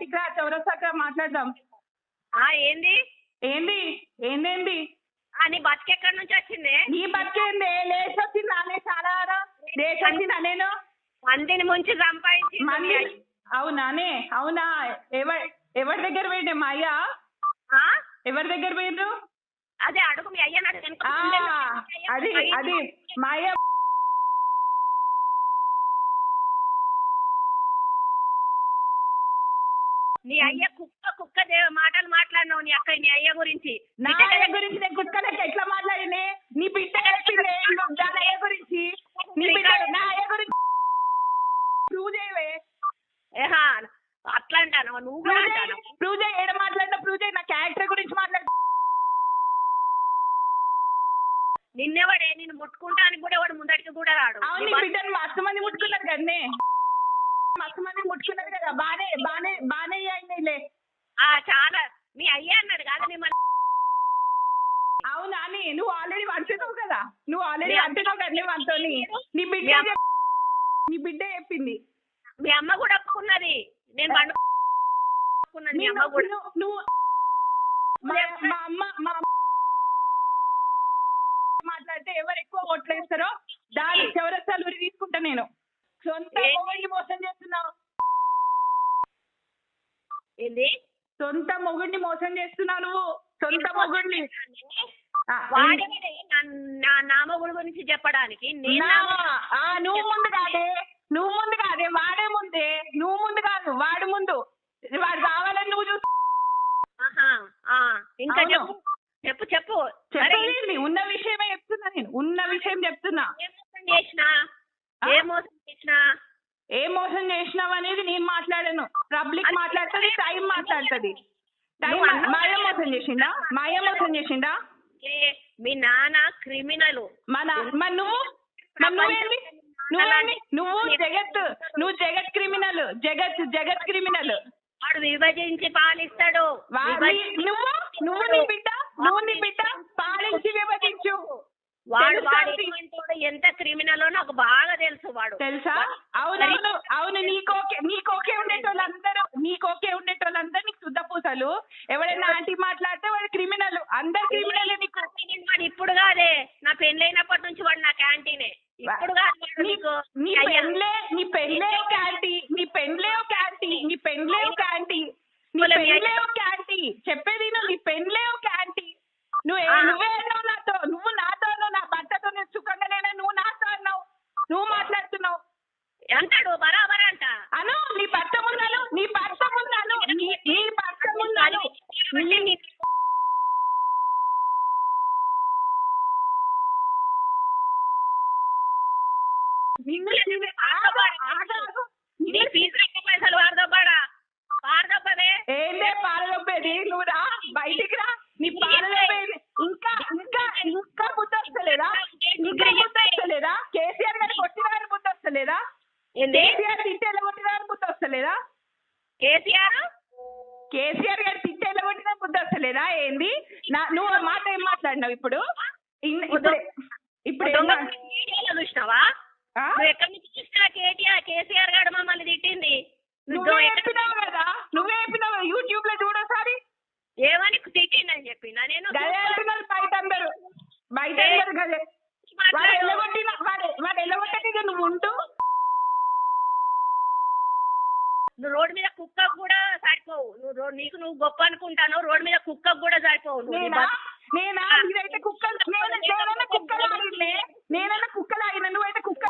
బయటికి రా చౌరస్తాక మాట్లాడదాం. ఆ ఏంది? ఏంది? ఏందేంది? ఆ నీ బతికెక్కడి నుంచి వచ్చింది? నీ బతికేంది లేచి వచ్చింది? నానే చాలా లేచి వచ్చిందా నేను? మందిని ముంచి సంపాదించి మంది అవునానే అవునా? ఎవరి ఎవరి దగ్గర పోయిండే మా అయ్య? ఆ? ఎవరి దగ్గర పోయిండ్రు? అదే అడుగు మీ ఉండేది. అది అది మా అయ్య నీ అయ్య కుక్క కుక్క మాటలు మాట్లాడినావు నీ అక్క నీ అయ్య గురించి. నా అయ్య గురించి నేను కుక్కలకి ఎట్లా మాట్లాడినే? నీ బిడ్డ నువ్వు దాని అయ్య గురించి. నీ బిడ్డ నా అయ్య గురించి ప్రూవ్ చేయవే. అట్లా అంటాను? నువ్వు ప్రూవ్ చేయి ఏడ మాట్లాడినా ప్రూవ్ చేయి నా క్యారెక్టర్ గురించి మాట్లాడు. నిన్నెవడే నేను ముట్టుకుంటానికి కూడా వాడు ముందటికి కూడా రాడు. నీ నీ బిడ్డను మస్తు మంది ముట్టుకున్నారు కదనే. మస్తు మంది ముట్టుకున్నారు కదా. బానే బానే బానే అయినాయిలే ఆ చాలా. మీ అయ్య అన్నాడు కాదు మిమ్మల్ని. అవునా అని నువ్వు ఆల్రెడీ అంటున్నావు కదా. నువ్వు ఆల్రెడీ అంటున్నావు కదా నువ్వు అంతోని నీ బిడ్డ నీ బిడ్డ చెప్పింది. మీ అమ్మ కూడా ఒప్పుకున్నది. నేను పండు ఒప్పుకున్నది మీ నీ అమ్మ కూడా. నువ్వు- మా అమ్మ మా మాట్లాడితే ఎవరు ఎక్కువ ఓట్లు వేస్తారో దాని చౌరస్తాలు తీసుకుంటా నేను. సొంత? మొగుడిని మోసం చేస్తున్నావు? ఏంది? సొంత మొగుడిని మోసం చేస్తున్నావు నువ్వు? సొంత మొగుడిని? ఆ, వాడేవాడే నా- నా నామగుడు గురించి చెప్పడానికి నువ్వు ముందు కాదే. నువ్వు ముందు కాదే. వాడే ముందే. నువ్వు ముందు కాదు. వాడు ముందు. వాడు కావాలని నువ్వు చూసి ఇంకా. చెప్పు. చెప్పు చెప్పు. ఉన్న విషయమే చెప్తున్నా నేను. ఉన్న విషయం చెప్తున్నా. చేసినా? ఏ మోసం చేసినా? ఏ మోసం చేసినావు అనేది నేను మాట్లాడాను. పబ్లిక్ మాట్లాడుతుంది టైం మాట్లాడుతుంది. టైం మాయ. మోసం చేసిండా? మాయ మోసం చేసిండా? మీ నాన్న క్రిమినల్. మన మరి నువ్వు? మరి నువ్వేంది? నువ్వేంది? నువ్వు జగత్ నువ్వు జగత్ క్రిమినల్ జగత్ జగత్ క్రిమినల్. వాడు విభజించి పాలిస్తాడు. నువ్వు? నువ్వు నీ బిడ్డ? నువ్వు నీ బిడ్డ? పాలించి విభజించు వాడు ఎంత క్రిమినల్ నాకు బాగా తెలుసు వాడు. తెలుసా? అవునవును అవును నీకోకే నీకోకే ఉండేటోళ్ళందరూ నీకోకే ఉండేటోళ్ళందరూ నీకు శుద్ధ పూసలు. ఎవరైనా ఆంటీ మాట్లాడితే వాడు క్రిమినల్. అందరు క్రిమినల్ నీకు. వాడు ఇప్పుడు కాదే. నా పెళ్ళైనప్పటి నుంచి వాడు నా క్యాంటీనే. ఇప్పుడు కాదు నీ నీకు. పెండ్లే నీ పెండ్లే ఒక యాంటీ నీ పెండ్లే ఒక యాంటీ నీ పెండ్లే ఒక యాంటీ నీ పోలే, మీ పెండ్లే అయ్య- ఒక యాంటీ చెప్పేది నువ్వు నీ పెండ్లే ఒక యాంటీ నువ్వు ఆ. నువ్వే అన్నావు నాతో నువ్వు నాతో అన్నావు నా భర్తతో నేను సుఖంగా లేనా నువ్వు నాతో అన్నావు నువ్వు మాట్లాడుతున్నావు అంటాడు బరాబర్ అంట అను నీ భర్త ముందాను నీ భర్త ముందాను నీ నీ భర్త ముందాను మళ్ళీ నీ- నిన్ను నిన్ను ఆగు, ఆగు, ఆగు. నీ నిన్ను ఫీజు ఎక్కువ పైసలు వాడదబ్బాడా వాడదబ్బదే ఏందే పాలదొబ్బేది నువ్వు రా బయటికి రా నీ పాలదొబ్బేది ఇంకా ఇంకా ఇంకా బుద్ధి వస్తలేదా ఇంకా బుద్ధి వస్తలేదా కేసీఆర్ గారు కొట్టిన గారి బుద్ధి వస్తలేదా ఏంది కేసీఆర్ తిట్టేలా కొట్టిన గారి బుద్ధి వస్తలేదా కేసీఆర్ కేసీఆర్ గారు తిట్టేలా కొట్టిన బుద్ధి వస్తలేదా ఏంది నా నువ్వు ఆ మాట మాట్లాడినావు ఇప్పుడు? ఇప్పుడు మీడియాలో చూసినావా? నువ్వు ఎక్కడి నుంచి చూసినా కేటీఆర్ కేసీఆర్ గారు మమ్మల్ని తిట్టింది? నువ్వే చెప్పినావు కదా? నువ్వే చెప్పినావు యూట్యూబ్లో చూడోసారి ఏమని తిట్టిందని చెప్పినా? నేను బయట అందరు. బయట ఏ- అందరు గదే. వాడు మాట్లాడు. ఎల్లగొట్టిన వాడు వాడు ఎల్లగొట్టక నువ్వు ఉంటూ? నువ్వు రోడ్ మీద కుక్క కూడా సరిపోవు. నువ్వు నీకు నువ్వు గొప్ప అనుకుంటాను రోడ్ మీద కుక్క కూడా సరిపోవు. నువ్వు నేనా? ఇదైతే కుక్కలు. నేను నేనన్నా కుక్కలాగినే నేనన్నా కుక్కలాగిన నువ్వైతే కుక్క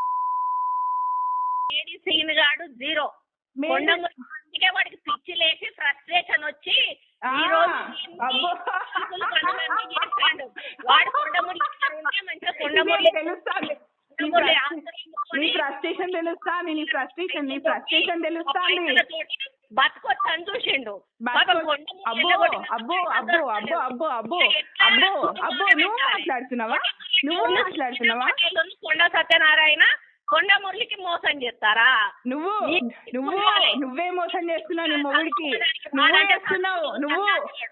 ఏడి సీన్ గాడు జీరో. అందుకే వాడికి పిచ్చి లేచి ఫ్రస్ట్రేషన్ వచ్చి ఈ రోజు వాడు కొండముడి ఉంటే మంచిగా కొండముడి తెలుస్తాంది నీ ఫ్రస్ట్రేషన్ తెలుస్తాంది నీ ఫ్రస్ట్రేషన్ నీ ఫ్రస్ట్రేషన్ తెలుస్తాంది పైసలతోటి బతకొచ్చు అని చూసిండు అబ్బో అబ్బో అబ్బో అబ్బో అబ్బో అబ్బో అబ్బో నువ్వు మాట్లాడుతున్నావా? నువ్వు మాట్లాడుతున్నావా? కొండ సత్యనారాయణ కొండ మురళికి మోసం చేస్తారా? నువ్వు నువ్వు. నువ్వే మోసం చేస్తున్నావు నీ మొగుడికి. నువ్వు చేస్తున్నావు నువ్వు.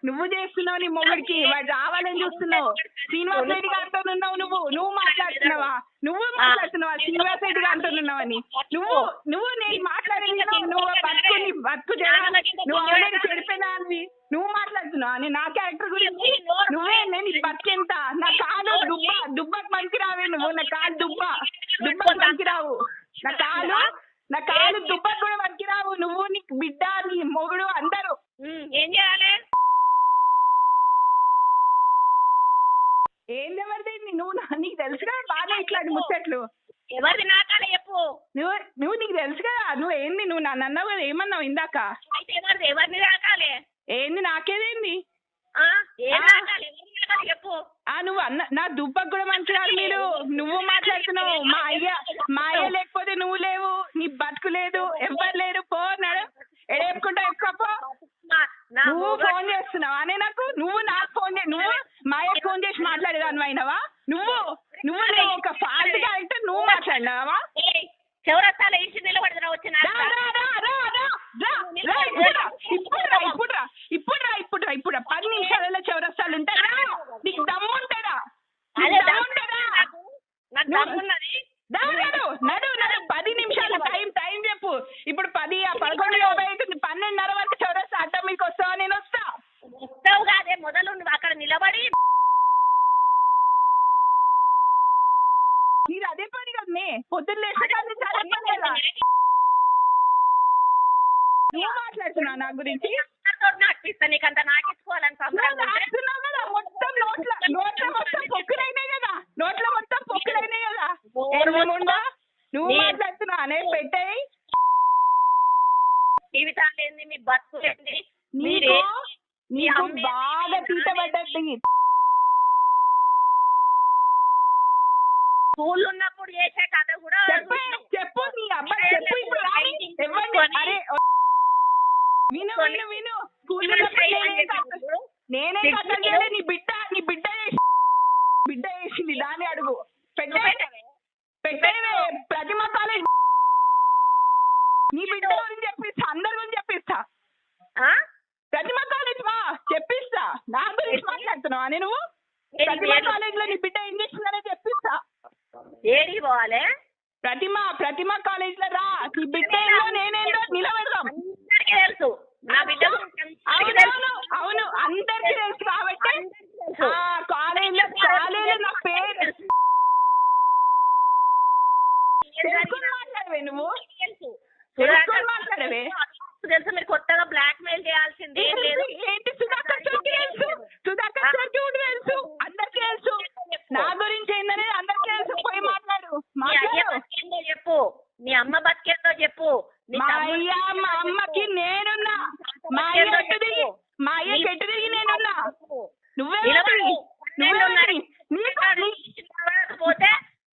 నువ్వు చేస్తున్నావు నీ మొగుడికి. వాడు రావాలని చూస్తున్నావు. శ్రీనివాస్ రెడ్డి గారితో ఉన్నావు నువ్వు. నువ్వు మాట్లాడుతున్నావా? నువ్వు మాట్లాడుతున్నావా? శ్రీనివాస్ రెడ్డి గారితో ఉన్నావని. నువ్వు నువ్వు నేను మాట్లాడింది నువ్వు నువ్వు బతుకు నీ బతుకు నువ్వు ఆల్రెడీ చెడిపోయినావి నువ్వు మాట్లాడుతున్నావా. నేను నా క్యారెక్టర్ గురించి నువ్వే నేను బతికెంత? నా కాలు దుబ్బ దుబ్బకు మంచి రావే నువ్వు. నా కాలు దుబ్బ. దుబ్బకు మంచి రావు నా కాలు నా కాలు దుబ్బకు కూడా మంచి రావు నువ్వు నీ బిడ్డ నీ మొగుడు అందరూ. ఏం చేయాలి? ఏంది ఎవరిది? నువ్వు నీకు తెలుసు కదా బాగా ఇట్లాంటి ముచ్చట్లు. ఎవరిది నాకాలే చెప్పు. నువ్వు నువ్వు నీకు తెలుసు కదా నువ్వు ఏంది? నువ్వు నన్ను అన్నావు కదా ఏమన్నావు ఇందాక? అయితే ఎవరిది? ఎవరిని నాకాలే? ఏంది నాకేదేంది? ఏం చెప్పు. ఆ నువ్వు అన్న నా దుబ్బకు కూడా మంచిరారు మీరు. నువ్వు మాట్లాడుతున్నావు. మా అయ్య లేదు ఎవరు లేరు పో అన్నాడు ఎడేపుకుంటా ఎక్కువ నా- నా నువ్వు మొగ- ఫోన్ చేస్తున్నావా అనే నాకు నువ్వు నాకు ఫోన్ చే నువ్వు మా అయ్య ఫోన్ చేసి మాట్లాడేదాన్ని అయినవా నువ్వు నువ్వు నువ్వు ఒక ఫాల్ట్ క్యారెక్టర్ నువ్వు మాట్లాడినావా ఏయ్, చౌరస్తాలో ఇంటి నిలబడదురా వచ్చి రా, రా, రా, రా, రా, రా, రా, ఇప్పుడు రా, ఇప్పుడు రా, ఇప్పుడు రా, ఇప్పుడు రా, ఇప్పుడు రా, ఇప్పుడు రా. పది నిమిషాలలో చౌరస్తాలు ఉంటారా నీకు దమ్ము ఉంటారా అదే నీకు దమ్ము ఉంటారా నాకు నాకు దమ్మున్నది దా, నడు నడు నడు పది నిమిషాలు టైం టైం చెప్పు ఇప్పుడు పది ఆ పదకొండు యాభై అవుతుంది పన్నెండున్నర వరకు చౌరస్తా అట్ట మీకు వస్తావా నేను వస్తా వస్తావు కాదే మొదలు నువ్వు అక్కడ నిలబడి మీరు అదే పని కదా నే పొద్దున్న లేచిన కాడ నుంచి అదే పని కదా నువ్వు మాట్లాడుతున్నావు నా గురించి నాతో నాటిస్తా నీకు అంత నాటించుకోవాలని నువ్వు సంబరంగా ఉంటే. రాస్తున్నావు కదా మొత్తం నోట్ల నోట్ల మొత్తం పొక్కులైనాయి కదా నోట్ల మొత్తం పొక్కులైనాయి కదా ఏమేమి ఉందా? నువ్వు నీ- మాట్లాడుతున్నావు అనే పెట్టాయి. జీవితాలు ఏంది మీ ఏంది మీరే నీకు బాగా తీటపడ్డది స్కూల్ ఉన్నప్పుడు చేసే కథ కూడా చెప్పు చెప్పు నీ అబ్బాయి చెప్పు ఇప్పుడు అరే విను విను విను. స్కూల్ నేనే నేనే కథ నీ బిడ్డ నీ బిడ్డ బిడ్డ చేసింది దాన్ని అడుగు. పెట్టే పెట్టేవే ప్రతిమ కాలేజ్ నీ బిడ్డ గురించి చెప్పిస్తా అందరి గురించి చెప్పిస్తా? ప్రతిమ కాలేజ్ మా చెప్పిస్తా. నా గురించి మాట్లాడుతున్నావా నేను? ప్రతిమ కాలేజ్లో నీ బిడ్డ ఏం చేసిందనే చెప్పిస్తా. ఏడికి పోవాలి? ప్రతిమ ప్రతిమ కాలేజ్లో రా. నీ బిడ్డ ఏందో నేనేందో నిలబెడదాం అందరికీ తెలుసు నా బిడ్డ గురించి అందరికీ అవును తెలుసు. అవును అందరికీ తెలుసు కాబట్టి అందరికీ తెలుసు. ఆ కాలేజ్లో కాలేజ్లో నా పేరు తెలుసుకుని మాట్లాడవే నువ్వు తెలుసు తెలుసుకొని మాట్లాడవే తెలుసు మీరు కొత్తగా బ్లాక్ మెయిల్ చేయాల్సింది ఏం లేదు ఏంటి సుధాకర్ చౌకి తెలుసు సుధాకర్ చౌకి కూడా తెలుసు అందరికీ తెలుసు నా గురించి ఏందనేది అందరికీ తెలుసు పోయి మాట్లాడు మీ అయ్య మాట్లాడు బతికేందో చెప్పు మీ అమ్మ బతికేందో చెప్పు నీ మా తమ్ముడు అయ్య మా అమ్మకి నేనున్నా మా అయ్య ఎటు తిరిగి మా అయ్య ఎటు తిరిగి నేనున్నా నువ్వే నిలబడు. నువ్వే పన్నెండున్నర. నీ నీ- పోతే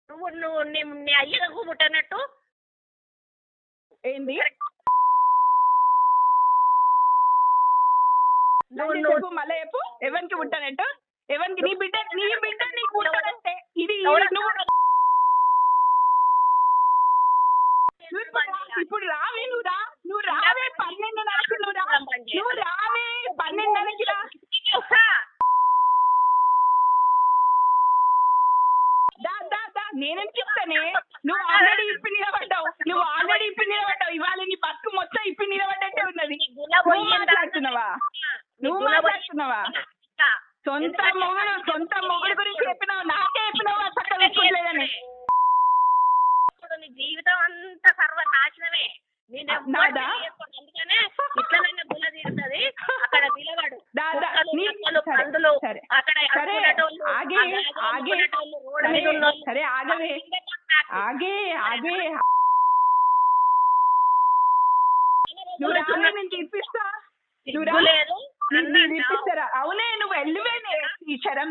నువ్వు నువ్వు నీ నీ అయ్యకు పుట్టినట్టు ఏంది నువ్వు మళ్ళీ నువ్వు చెప్పు మళ్ళీ చెప్పు ఎవరికి పుట్టానంట ఎవరికి నీ బిడ్డ నీ బిడ్డ నీకు పుట్టానంటే ఇది ఎవరు- నువ్వు ఇప్పుడు రా- ఇప్పుడు రావే నువ్వు రా నువ్వు రావే పన్నెండున్నరకి నువ్వు రా నువ్వు రావే పన్నెండున్నరకి రా వస్తా. దా దా దా నేనేం చెప్తానే నువ్వు ఆల్రెడీ ఇప్పి నిలబడ్డావు నువ్వు ఆల్రెడీ ఇప్పి నిలబడ్డావు ఇవాళ నీ బతుకు మొత్తం ఇప్పి నిలబడ్డట్టే ఉన్నది నీ గుల నువ్వు పోయిందా? మాట్లాడుతున్నావా నీ నువ్వు గుల మాట్లాడుతున్నావా పోయిందా? సొంత ఎందుకంటే- మొగుడు సొంత మొగుడు గురించి చెప్పినావు నాకే చెప్పినావు చక్కగా చూసుకోలేదని ఇప్పుడు నీ జీవితం అంతా సర్వనాశనమే నేను ఎవ్వరిని నాదా? చేయకూడదు. అందుకనే ఇట్లా నన్ను గుల తీరుతుంది అక్కడ నిలబడు దా, దా, కుక్కలు, నీ- నక్కలు, సరే, పందులు సరే. అక్కడ సరే అమ్ముకునేటోళ్ళు, ఆగే ఆ బ్యాగులు ఆగే. సరే ఆగవే ఆగే ఆగే నువ్వు రావే నేను తీర్పిస్తా నువ్వు రా. సిగ్గు లేదు నీ- నన్ను నీ అంటావు. తీర్పిస్తారా అవునే నువ్వు వెళ్ళివేనే ఈ శరం